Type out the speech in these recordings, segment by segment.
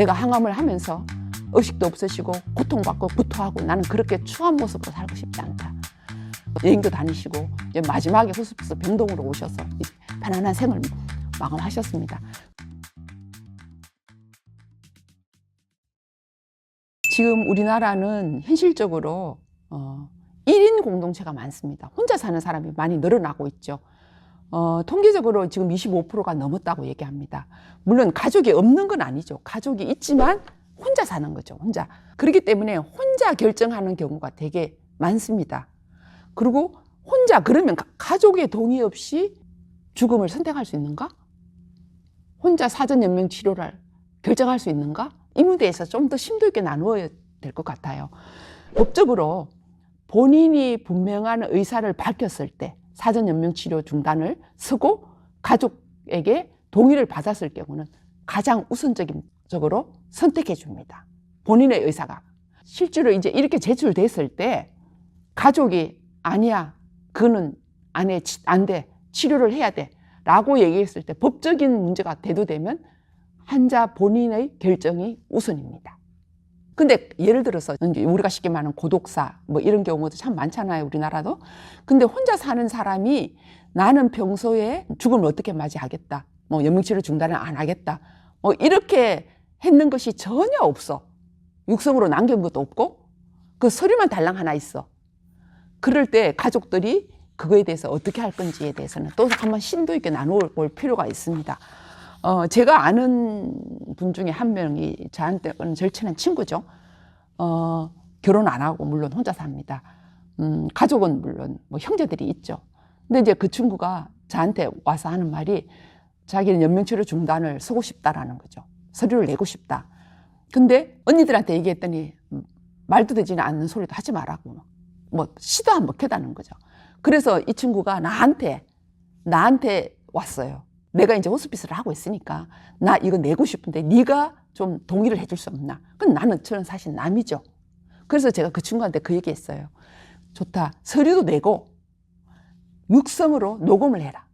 내가 항암을 하면서 의식도 없으시고 고통받고 구토하고 나는 그렇게 추한 모습으로 살고 싶지 않다. 여행도 다니시고 이제 마지막에 호스피스 병동으로 오셔서 이 편안한 생을 마감하셨습니다. 지금 우리나라는 현실적으로 어, 1인 공동체가 많습니다. 혼자 사는 사람이 많이 늘어나고 있죠. 어, 통계적으로 지금 25%가 넘었다고 얘기합니다. 물론 가족이 없는 건 아니죠. 가족이 있지만 혼자 사는 거죠. 혼자. 그렇기 때문에 혼자 결정하는 경우가 되게 많습니다. 그리고 혼자 그러면 가- 가족의 동의 없이 죽음을 선택할 수 있는가? 혼자 사전 연명 치료를 결정할 수 있는가? 이 문제에서 좀 더 심도 있게 나누어야 될 것 같아요. 법적으로 본인이 분명한 의사를 밝혔을 때 사전 연명 치료 중단을 서고 가족에게 동의를 받았을 경우는 가장 우선적으로 선택해 줍니다. 본인의 의사가. 실제로 이제 이렇게 제출됐을 때 가족이 아니야, 그거는 안 해, 치- 안 돼, 치료를 해야 돼. 라고 얘기했을 때 법적인 문제가 대두되면 환자 본인의 결정이 우선입니다. 근데 예를 들어서 우리가 쉽게 말하는 고독사 뭐 이런 경우도 참 많잖아요 우리나라도. 근데 혼자 사는 사람이 나는 평소에 죽음을 어떻게 맞이하겠다 뭐 연명치료 중단을 안 하겠다 뭐 이렇게 했는 것이 전혀 없어. 육성으로 남긴 것도 없고 그 서류만 달랑 하나 있어. 그럴 때 가족들이 그거에 대해서 어떻게 할 건지에 대해서는 또 한번 심도 있게 나누어 볼 필요가 있습니다. 어, 제가 아는 분 중에 한 명이 저한테는 절친한 친구죠. 어, 결혼 안 하고 물론 혼자 삽니다. 음, 가족은 물론 뭐 형제들이 있죠. 근데 이제 그 친구가 저한테 와서 하는 말이 자기는 연명치료 중단을 서고 싶다라는 거죠. 서류를 내고 싶다. 근데 언니들한테 얘기했더니 음, 말도 되지는 않는 소리도 하지 말라고 뭐 시도 안 먹겠다는 거죠. 그래서 이 친구가 나한테 나한테 왔어요. 내가 이제 호스피스를 하고 있으니까 나 이거 내고 싶은데 네가 좀 동의를 해줄 수 없나? 그럼 나는 저는 사실 남이죠. 그래서 제가 그 친구한테 그 얘기했어요. 좋다. 서류도 내고 육성으로 녹음을 해라.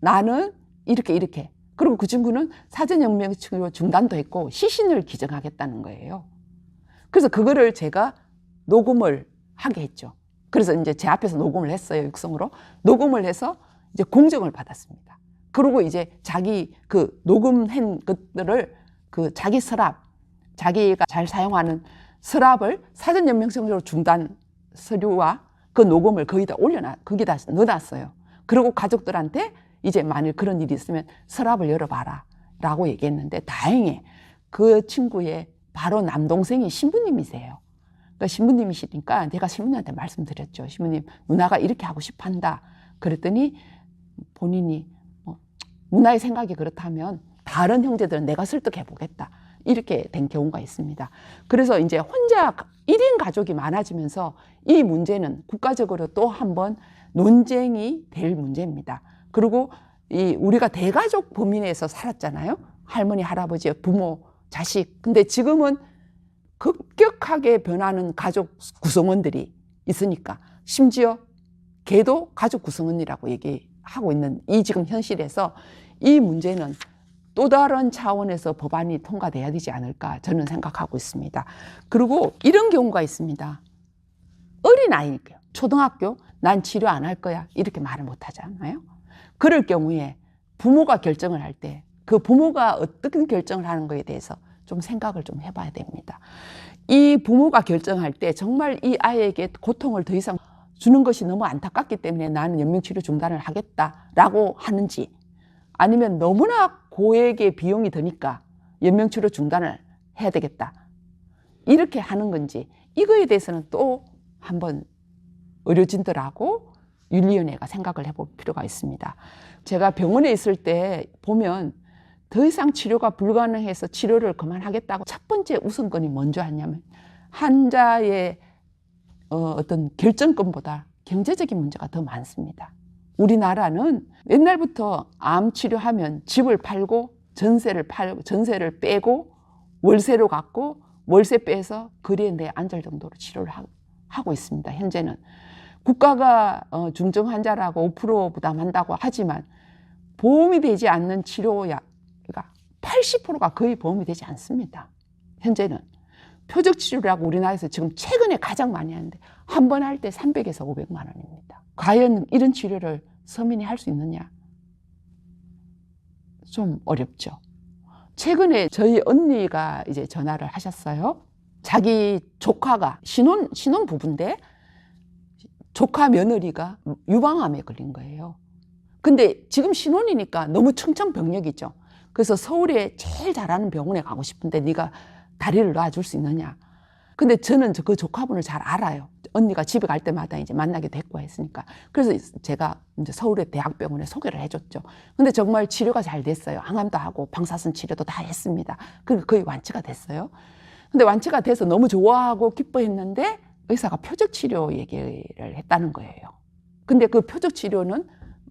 나는 이렇게 이렇게. 그리고 그 친구는 사전혁명 치료 중단도 했고 시신을 기증하겠다는 거예요. 그래서 그거를 제가 녹음을 하게 했죠. 그래서 이제 제 앞에서 녹음을 했어요. 육성으로. 녹음을 해서 이제 공정을 받았습니다. 그리고 이제 자기 그 녹음한 것들을 그 자기 서랍, 자기가 잘 사용하는 서랍을 사전 연명성으로 중단 서류와 그 녹음을 거기다 올려놔, 거기다 넣어놨어요. 그리고 가족들한테 이제 만일 그런 일이 있으면 서랍을 열어봐라 라고 얘기했는데 다행히 그 친구의 바로 남동생이 신부님이세요. 그러니까 신부님이시니까 내가 신부님한테 말씀드렸죠. 신부님, 누나가 이렇게 하고 싶어 한다. 그랬더니 본인이 뭐, 누나의 생각이 그렇다면 다른 형제들은 내가 설득해 보겠다. 이렇게 된 경우가 있습니다. 그래서 이제 혼자 1인 가족이 많아지면서 이 문제는 국가적으로 또 한번 논쟁이 될 문제입니다. 그리고 이 우리가 대가족 범위 내에서 살았잖아요. 할머니, 할아버지, 부모, 자식. 근데 지금은 급격하게 변하는 가족 구성원들이 있으니까 심지어 개도 가족 구성원이라고 얘기 하고 있는 이 지금 현실에서 이 문제는 또 다른 차원에서 법안이 통과돼야 되지 않을까 저는 생각하고 있습니다. 그리고 이런 경우가 있습니다. 어린 아이, 초등학교, 난 치료 안 할 거야. 이렇게 말을 못 하잖아요. 그럴 경우에 부모가 결정을 할 때 그 부모가 어떤 결정을 하는 거에 대해서 좀 생각을 좀 해봐야 됩니다. 이 부모가 결정할 때 정말 이 아이에게 고통을 더 이상 주는 것이 너무 안타깝기 때문에 나는 연명치료 중단을 하겠다라고 하는지 아니면 너무나 고액의 비용이 드니까 연명치료 중단을 해야 되겠다. 이렇게 하는 건지 이거에 대해서는 또 한번 의료진들하고 윤리위원회가 생각을 해볼 필요가 있습니다. 제가 병원에 있을 때 보면 더 이상 치료가 불가능해서 치료를 그만하겠다고 첫 번째 우선권이 먼저 하냐면 환자의 어, 어떤 결정권보다 경제적인 문제가 더 많습니다. 우리나라는 옛날부터 암 치료하면 집을 팔고 전세를 팔고 전세를 빼고 월세로 갖고 월세 빼서 거리에 내 앉을 정도로 치료를 하, 하고 있습니다. 현재는 국가가 어, 중증 환자라고 5% 부담한다고 하지만 보험이 되지 않는 치료약 80%가 거의 보험이 되지 않습니다. 현재는 표적 치료라고 우리나라에서 지금 최근에 가장 많이 하는데 한 번 할 때 300에서 500만 원입니다. 과연 이런 치료를 서민이 할 수 있느냐? 좀 어렵죠. 최근에 저희 언니가 이제 전화를 하셨어요. 자기 조카가 신혼 신혼 부부인데 조카 며느리가 유방암에 걸린 거예요. 근데 지금 신혼이니까 너무 청천벽력이죠. 그래서 서울에 제일 잘하는 병원에 가고 싶은데 네가 다리를 놔줄 수 있느냐. 근데 저는 저- 그 조카분을 잘 알아요. 언니가 집에 갈 때마다 이제 만나게 됐고 했으니까. 그래서 제가 이제 서울의 대학병원에 소개를 해줬죠. 근데 정말 치료가 잘 됐어요. 항암도 하고 방사선 치료도 다 했습니다. 그리고 거의 완치가 됐어요. 근데 완치가 돼서 너무 좋아하고 기뻐했는데 의사가 표적 치료 얘기를 했다는 거예요. 근데 그 표적 치료는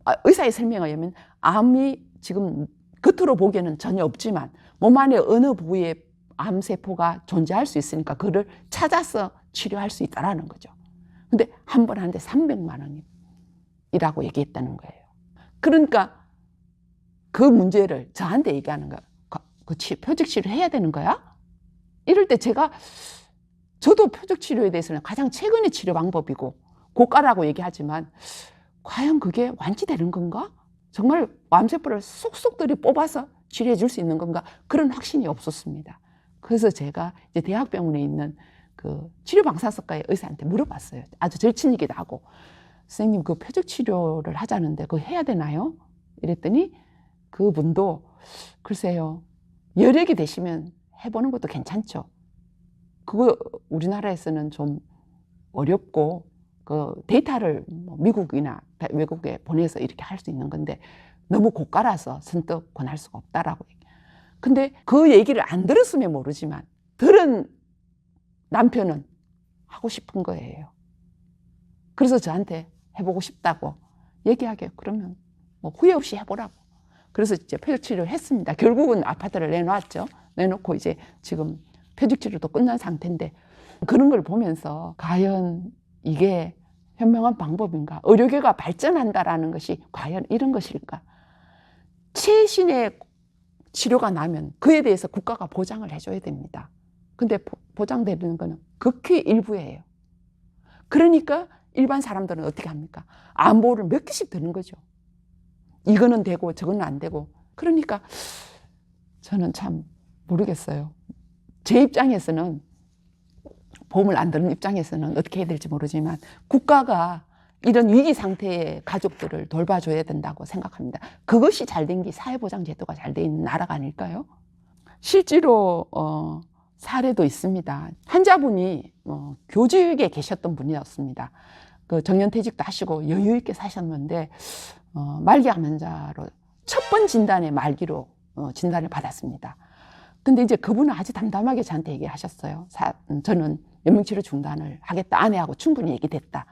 아, 의사의 설명에 의하면 암이 지금 겉으로 보기에는 전혀 없지만 몸 안에 어느 부위에 암세포가 존재할 수 있으니까 그를 찾아서 치료할 수 있다라는 거죠. 근데 한 번 하는데 300만 원이라고 얘기했다는 거예요. 그러니까 그 문제를 저한테 얘기하는 거야. 그- 그 치- 표적 치료 해야 되는 거야? 이럴 때 제가 저도 표적 치료에 대해서는 가장 최근의 치료 방법이고 고가라고 얘기하지만 과연 그게 완치되는 건가? 정말 암세포를 쏙쏙들이 뽑아서 치료해 줄 수 있는 건가? 그런 확신이 없었습니다. 그래서 제가 이제 대학병원에 있는 그 치료방사석과의 의사한테 물어봤어요. 아주 절친이기도 하고. 선생님, 그 표적 치료를 하자는데 그거 해야 되나요? 이랬더니 그분도 글쎄요. 여력이 되시면 해보는 것도 괜찮죠. 그거 우리나라에서는 좀 어렵고 그 데이터를 뭐 미국이나 외국에 보내서 이렇게 할 수 있는 건데 너무 고가라서 선뜻 권할 수가 없다라고. 근데 그 얘기를 안 들었으면 모르지만 들은 남편은 하고 싶은 거예요. 그래서 저한테 해보고 싶다고 얘기하게 그러면 뭐 후회 없이 해보라고. 그래서 이제 표적 치료를 했습니다. 결국은 아파트를 내놓았죠. 내놓고 이제 지금 표적 치료도 끝난 상태인데 그런 걸 보면서 과연 이게 현명한 방법인가? 의료계가 발전한다라는 것이 과연 이런 것일까? 최신의 치료가 나면 그에 대해서 국가가 보장을 해줘야 됩니다. 근데 보- 보장되는 거는 극히 일부예요. 그러니까 일반 사람들은 어떻게 합니까? 안보를 몇 개씩 드는 거죠. 이거는 되고 저거는 안 되고. 그러니까 저는 참 모르겠어요. 제 입장에서는 보험을 안 드는 입장에서는 어떻게 해야 될지 모르지만 국가가 이런 위기 상태의 가족들을 돌봐줘야 된다고 생각합니다. 그것이 잘 된 게 사회보장 제도가 잘 돼 있는 나라가 아닐까요? 실제로 어, 사례도 있습니다. 환자분이 어, 교직에 계셨던 분이었습니다. 그 정년퇴직도 하시고 여유 있게 사셨는데 어, 말기 암 환자로 첫 번 진단에 말기로 어, 진단을 받았습니다. 근데 이제 그분은 아주 담담하게 저한테 얘기하셨어요. 사, 음, 저는 연명치료 중단을 하겠다. 아내하고 충분히 얘기됐다.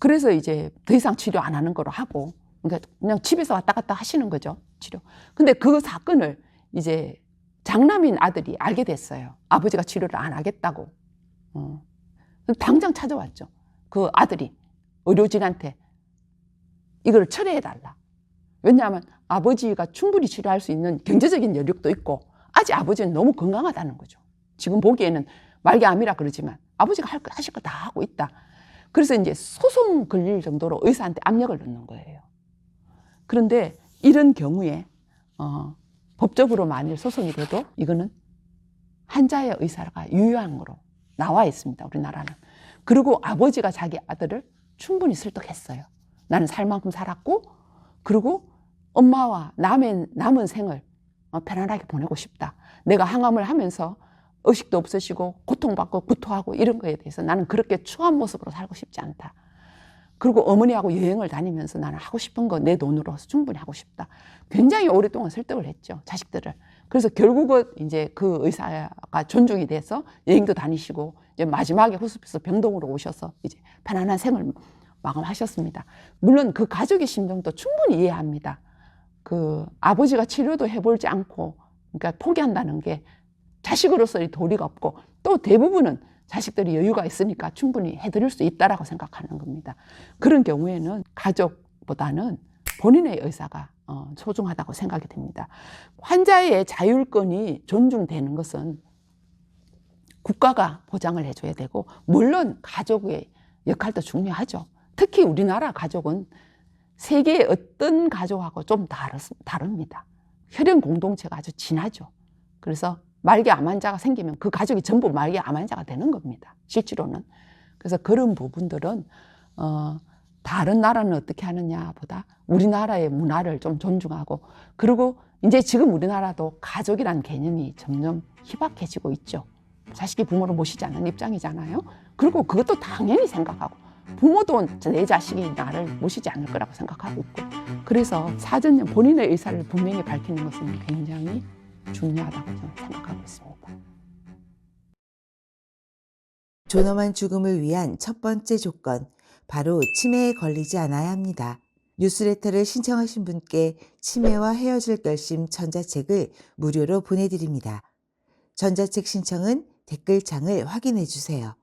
그래서 이제 더 이상 치료 안 하는 거로 하고, 그러니까 그냥 집에서 왔다 갔다 하시는 거죠. 치료. 근데 그 사건을 이제 장남인 아들이 알게 됐어요. 아버지가 치료를 안 하겠다고. 어. 당장 찾아왔죠. 그 아들이 의료진한테 이걸 철회해달라. 왜냐하면 아버지가 충분히 치료할 수 있는 경제적인 여력도 있고 아직 아버지는 너무 건강하다는 거죠. 지금 보기에는 말기암이라 그러지만 아버지가 할, 거- 하실 거 다 하고 있다. 그래서 이제 소송 걸릴 정도로 의사한테 압력을 넣는 거예요. 그런데 이런 경우에 어, 법적으로 만일 소송이 돼도 이거는 환자의 의사가 유효한으로 나와 있습니다. 우리나라는. 그리고 아버지가 자기 아들을 충분히 설득했어요. 나는 살 만큼 살았고, 그리고 엄마와 남의 남은 생을 어, 편안하게 보내고 싶다. 내가 항암을 하면서 의식도 없으시고 고통받고 구토하고 이런 거에 대해서 나는 그렇게 추한 모습으로 살고 싶지 않다. 그리고 어머니하고 여행을 다니면서 나는 하고 싶은 거 내 돈으로 충분히 하고 싶다. 굉장히 오랫동안 설득을 했죠. 자식들을. 그래서 결국은 이제 그 의사가 존중이 돼서 여행도 다니시고 이제 마지막에 호스피스 병동으로 오셔서 이제 편안한 생을 마감하셨습니다. 물론 그 가족의 심정도 충분히 이해합니다. 그 아버지가 치료도 해볼지 않고 그러니까 포기한다는 게 자식으로서의 도리가 없고 또 대부분은 자식들이 여유가 있으니까 충분히 해드릴 수 있다라고 생각하는 겁니다. 그런 경우에는 가족보다는 본인의 의사가 어, 소중하다고 생각이 됩니다. 환자의 자율권이 존중되는 것은 국가가 보장을 해줘야 되고 물론 가족의 역할도 중요하죠. 특히 우리나라 가족은 세계의 어떤 가족하고 좀 다릅니다. 혈연 공동체가 아주 진하죠. 그래서 말기 암 환자가 생기면 그 가족이 전부 말기 암 환자가 되는 겁니다. 실제로는. 그래서 그런 부분들은 어, 다른 나라는 어떻게 하느냐 보다 우리나라의 문화를 좀 존중하고 그리고 이제 지금 우리나라도 가족이란 개념이 점점 희박해지고 있죠. 자식이 부모를 모시지 않는 입장이잖아요. 그리고 그것도 당연히 생각하고 부모도 내 자식이 나를 모시지 않을 거라고 생각하고 있고 그래서 사전에 본인의 의사를 분명히 밝히는 것은 굉장히 중요하다고 저는 생각하고 있습니다. 존엄한 죽음을 위한 첫 번째 조건, 바로 치매에 걸리지 않아야 합니다. 뉴스레터를 신청하신 분께 치매와 헤어질 결심 전자책을 무료로 보내드립니다. 전자책 신청은 댓글창을 확인해 주세요.